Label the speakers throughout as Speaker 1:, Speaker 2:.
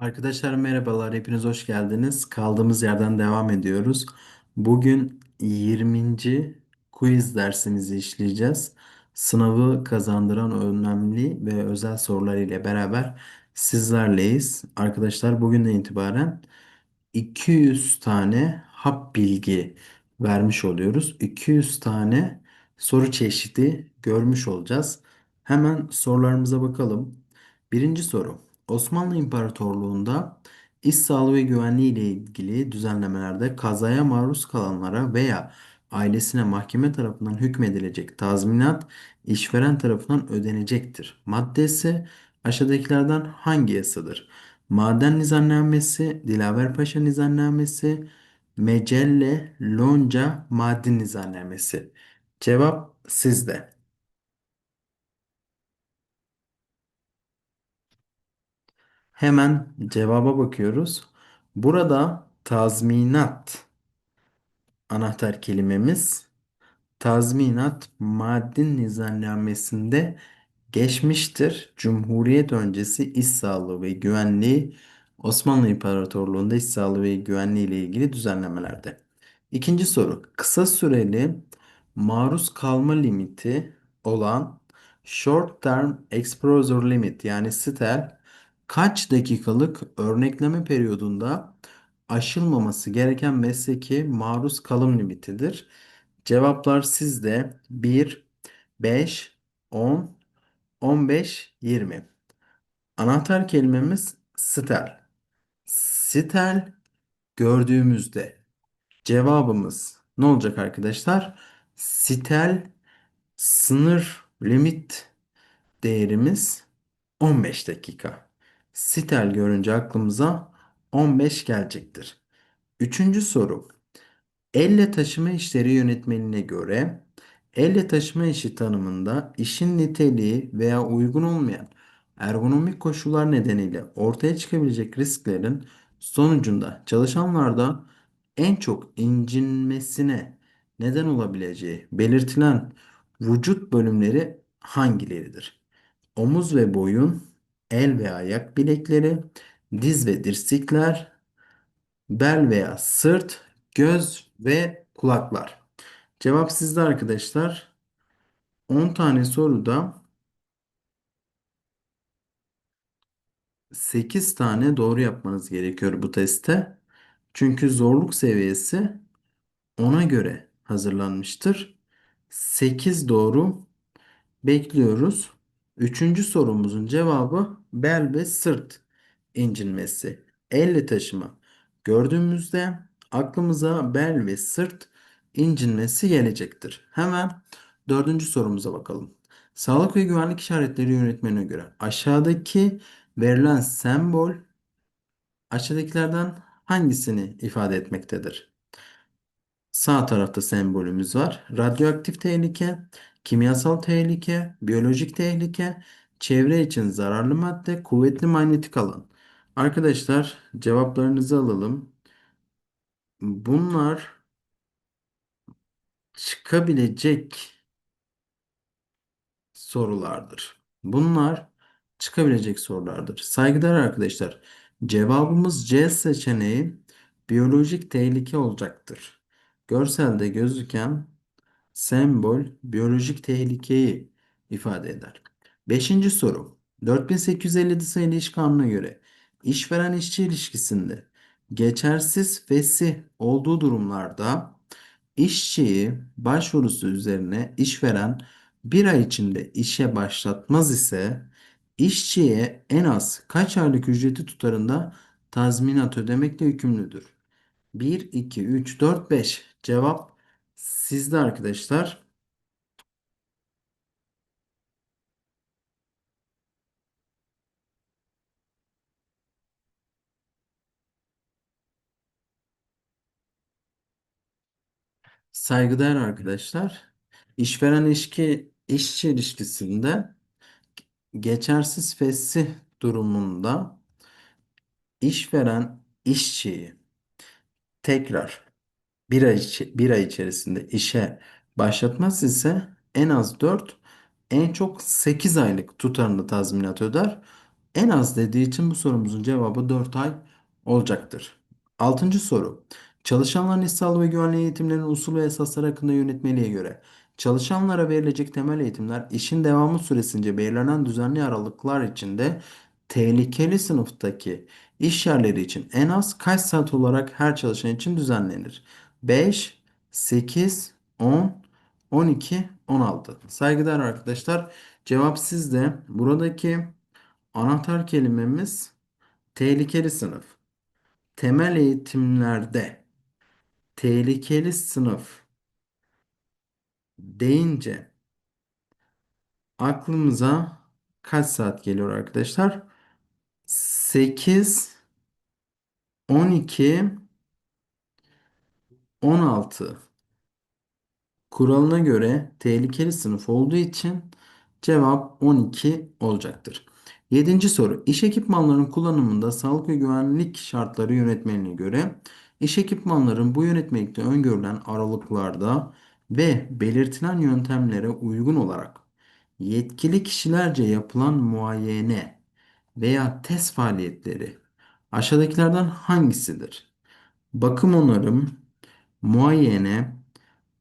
Speaker 1: Arkadaşlar merhabalar, hepiniz hoş geldiniz. Kaldığımız yerden devam ediyoruz. Bugün 20. quiz dersimizi işleyeceğiz. Sınavı kazandıran önemli ve özel sorular ile beraber sizlerleyiz. Arkadaşlar bugünden itibaren 200 tane hap bilgi vermiş oluyoruz. 200 tane soru çeşidi görmüş olacağız. Hemen sorularımıza bakalım. Birinci soru. Osmanlı İmparatorluğu'nda iş sağlığı ve güvenliği ile ilgili düzenlemelerde kazaya maruz kalanlara veya ailesine mahkeme tarafından hükmedilecek tazminat işveren tarafından ödenecektir. Maddesi aşağıdakilerden hangi yasadır? Maden Nizamnamesi, Dilaverpaşa Nizamnamesi, Mecelle Lonca Maden Nizamnamesi. Cevap sizde. Hemen cevaba bakıyoruz. Burada tazminat anahtar kelimemiz. Tazminat Maden Nizamnamesi'nde geçmiştir. Cumhuriyet öncesi iş sağlığı ve güvenliği Osmanlı İmparatorluğu'nda iş sağlığı ve güvenliği ile ilgili düzenlemelerde. İkinci soru. Kısa süreli maruz kalma limiti olan Short Term Exposure Limit yani STEL kaç dakikalık örnekleme periyodunda aşılmaması gereken mesleki maruz kalım limitidir? Cevaplar sizde 1, 5, 10, 15, 20. Anahtar kelimemiz stel. Stel gördüğümüzde cevabımız ne olacak arkadaşlar? Stel sınır limit değerimiz 15 dakika. Stel görünce aklımıza 15 gelecektir. Üçüncü soru. Elle taşıma işleri yönetmeliğine göre elle taşıma işi tanımında işin niteliği veya uygun olmayan ergonomik koşullar nedeniyle ortaya çıkabilecek risklerin sonucunda çalışanlarda en çok incinmesine neden olabileceği belirtilen vücut bölümleri hangileridir? Omuz ve boyun, el ve ayak bilekleri, diz ve dirsekler, bel veya sırt, göz ve kulaklar. Cevap sizde arkadaşlar. 10 tane soruda 8 tane doğru yapmanız gerekiyor bu testte. Çünkü zorluk seviyesi ona göre hazırlanmıştır. 8 doğru bekliyoruz. Üçüncü sorumuzun cevabı bel ve sırt incinmesi. Elle taşıma. Gördüğümüzde aklımıza bel ve sırt incinmesi gelecektir. Hemen dördüncü sorumuza bakalım. Sağlık ve güvenlik işaretleri yönetmenine göre aşağıdaki verilen sembol aşağıdakilerden hangisini ifade etmektedir? Sağ tarafta sembolümüz var. Radyoaktif tehlike, kimyasal tehlike, biyolojik tehlike, çevre için zararlı madde, kuvvetli manyetik alan. Arkadaşlar cevaplarınızı alalım. Bunlar çıkabilecek sorulardır. Bunlar çıkabilecek sorulardır. Saygıdeğer arkadaşlar, cevabımız C seçeneği biyolojik tehlike olacaktır. Görselde gözüken sembol biyolojik tehlikeyi ifade eder. Beşinci soru. 4857 sayılı iş kanununa göre işveren işçi ilişkisinde geçersiz fesih olduğu durumlarda işçiyi başvurusu üzerine işveren bir ay içinde işe başlatmaz ise işçiye en az kaç aylık ücreti tutarında tazminat ödemekle yükümlüdür? 1, 2, 3, 4, 5. Cevap sizde arkadaşlar. Saygıdeğer arkadaşlar. İşveren işçi işçi ilişkisinde geçersiz fesih durumunda işveren işçiyi tekrar bir ay, bir ay içerisinde işe başlatmaz ise en az 4 en çok 8 aylık tutarında tazminat öder. En az dediği için bu sorumuzun cevabı 4 ay olacaktır. Altıncı soru. Çalışanların iş sağlığı ve güvenliği eğitimlerinin usul ve esasları hakkında yönetmeliğe göre çalışanlara verilecek temel eğitimler işin devamı süresince belirlenen düzenli aralıklar içinde tehlikeli sınıftaki iş yerleri için en az kaç saat olarak her çalışan için düzenlenir? 5, 8, 10, 12, 16. Saygıdeğer arkadaşlar, cevap sizde. Buradaki Anahtar kelimemiz tehlikeli sınıf. Temel eğitimlerde tehlikeli sınıf deyince aklımıza kaç saat geliyor arkadaşlar? 8, 12, 16 kuralına göre tehlikeli sınıf olduğu için cevap 12 olacaktır. Yedinci soru. İş ekipmanlarının kullanımında sağlık ve güvenlik şartları yönetmeliğine göre iş ekipmanların bu yönetmelikte öngörülen aralıklarda ve belirtilen yöntemlere uygun olarak yetkili kişilerce yapılan muayene veya test faaliyetleri aşağıdakilerden hangisidir? Bakım onarım, muayene,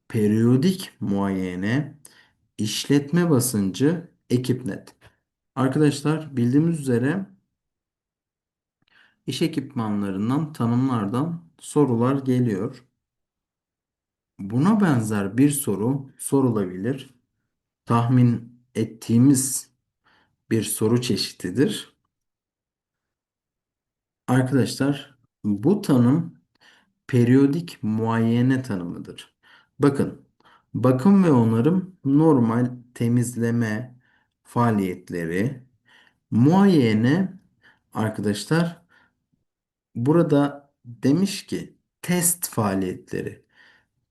Speaker 1: periyodik muayene, işletme basıncı, ekipnet. Arkadaşlar bildiğimiz üzere iş ekipmanlarından, tanımlardan sorular geliyor. Buna benzer bir soru sorulabilir. Tahmin ettiğimiz bir soru çeşididir. Arkadaşlar bu tanım periyodik muayene tanımıdır. Bakın, bakım ve onarım normal temizleme faaliyetleri, muayene arkadaşlar burada demiş ki test faaliyetleri.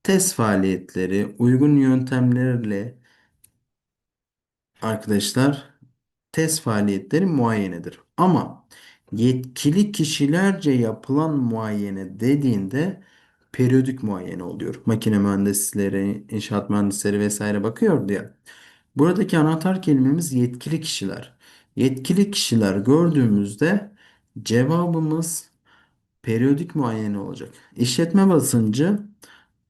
Speaker 1: Test faaliyetleri uygun yöntemlerle arkadaşlar test faaliyetleri muayenedir. Ama yetkili kişilerce yapılan muayene dediğinde periyodik muayene oluyor. Makine mühendisleri, inşaat mühendisleri vesaire bakıyor diye. Buradaki anahtar kelimemiz yetkili kişiler. Yetkili kişiler gördüğümüzde cevabımız periyodik muayene olacak. İşletme basıncı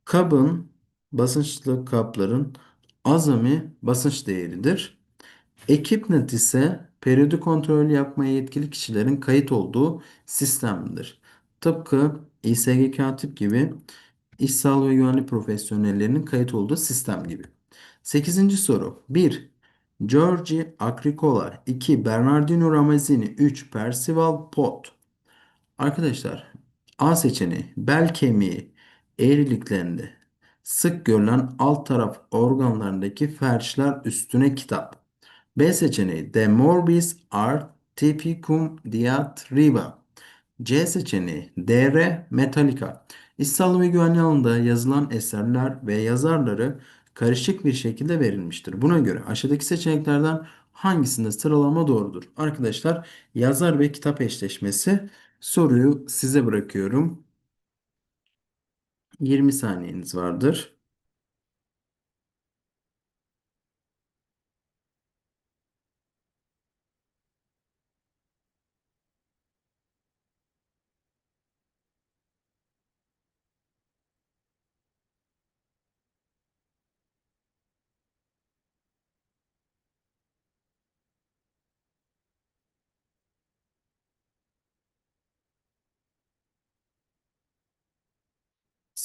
Speaker 1: kabın basınçlı kapların azami basınç değeridir. Ekipnet ise periyodik kontrol yapmaya yetkili kişilerin kayıt olduğu sistemdir. Tıpkı İSG katip gibi iş sağlığı ve güvenlik profesyonellerinin kayıt olduğu sistem gibi. Sekizinci soru. 1. Giorgi Agricola 2. Bernardino Ramazzini 3. Percival Pot Arkadaşlar A seçeneği bel kemiği eğriliklerinde sık görülen alt taraf organlarındaki felçler üstüne kitap. B seçeneği De morbis art typicum diatriba. C seçeneği DR Metallica. İş sağlığı ve güvenliği alanında yazılan eserler ve yazarları karışık bir şekilde verilmiştir. Buna göre aşağıdaki seçeneklerden hangisinde sıralama doğrudur? Arkadaşlar yazar ve kitap eşleşmesi soruyu size bırakıyorum. 20 saniyeniz vardır.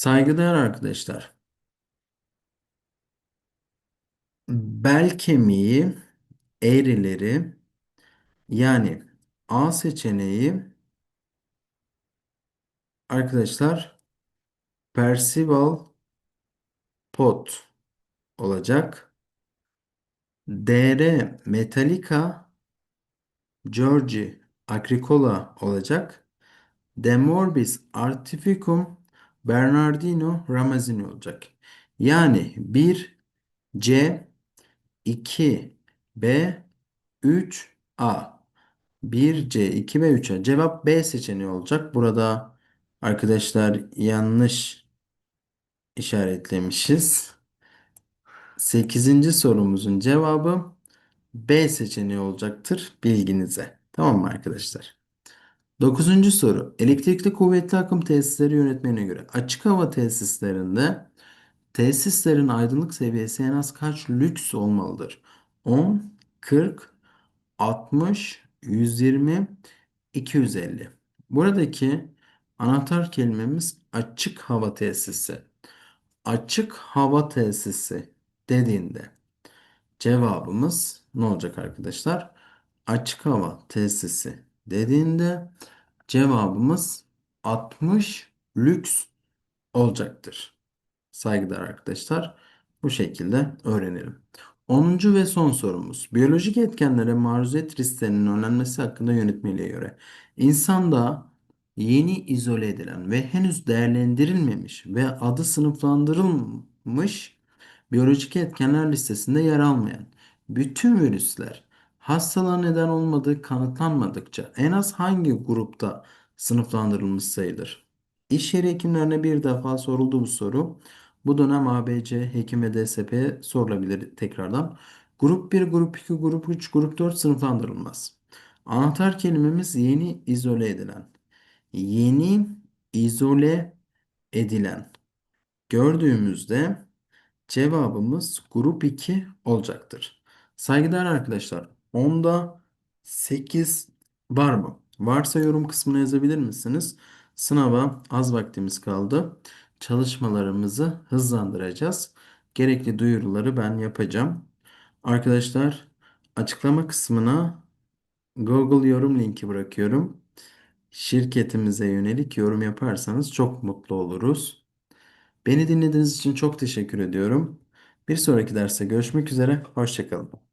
Speaker 1: Saygıdeğer arkadaşlar. Bel kemiği eğrileri yani A seçeneği arkadaşlar Percival Pot olacak. DR Metallica Georgi Agricola olacak. De Morbis Artificum Bernardino Ramazzini olacak. Yani 1 C 2 B 3 A 1 C 2 ve 3 A cevap B seçeneği olacak. Burada arkadaşlar yanlış işaretlemişiz. Sekizinci sorumuzun cevabı B seçeneği olacaktır bilginize. Tamam mı arkadaşlar? Dokuzuncu soru. Elektrikli kuvvetli akım tesisleri yönetmeliğine göre açık hava tesislerinde tesislerin aydınlık seviyesi en az kaç lüks olmalıdır? 10, 40, 60, 120, 250. Buradaki anahtar kelimemiz açık hava tesisi. Açık hava tesisi dediğinde cevabımız ne olacak arkadaşlar? Açık hava tesisi dediğinde cevabımız 60 lüks olacaktır. Saygıdeğer arkadaşlar. Bu şekilde öğrenelim. Onuncu ve son sorumuz. Biyolojik etkenlere maruziyet risklerinin önlenmesi hakkında yönetmeliğe göre insanda yeni izole edilen ve henüz değerlendirilmemiş ve adı sınıflandırılmış biyolojik etkenler listesinde yer almayan bütün virüsler hastalığa neden olmadığı kanıtlanmadıkça en az hangi grupta sınıflandırılmış sayılır? İş yeri hekimlerine bir defa soruldu bu soru. Bu dönem ABC, hekim ve DSP sorulabilir tekrardan. Grup 1, grup 2, grup 3, grup 4 sınıflandırılmaz. Anahtar kelimemiz yeni izole edilen. Yeni izole edilen. Gördüğümüzde cevabımız grup 2 olacaktır. Saygıdeğer arkadaşlar, onda 8 var mı? Varsa yorum kısmına yazabilir misiniz? Sınava az vaktimiz kaldı. Çalışmalarımızı hızlandıracağız. Gerekli duyuruları ben yapacağım. Arkadaşlar, açıklama kısmına Google yorum linki bırakıyorum. Şirketimize yönelik yorum yaparsanız çok mutlu oluruz. Beni dinlediğiniz için çok teşekkür ediyorum. Bir sonraki derste görüşmek üzere. Hoşça kalın.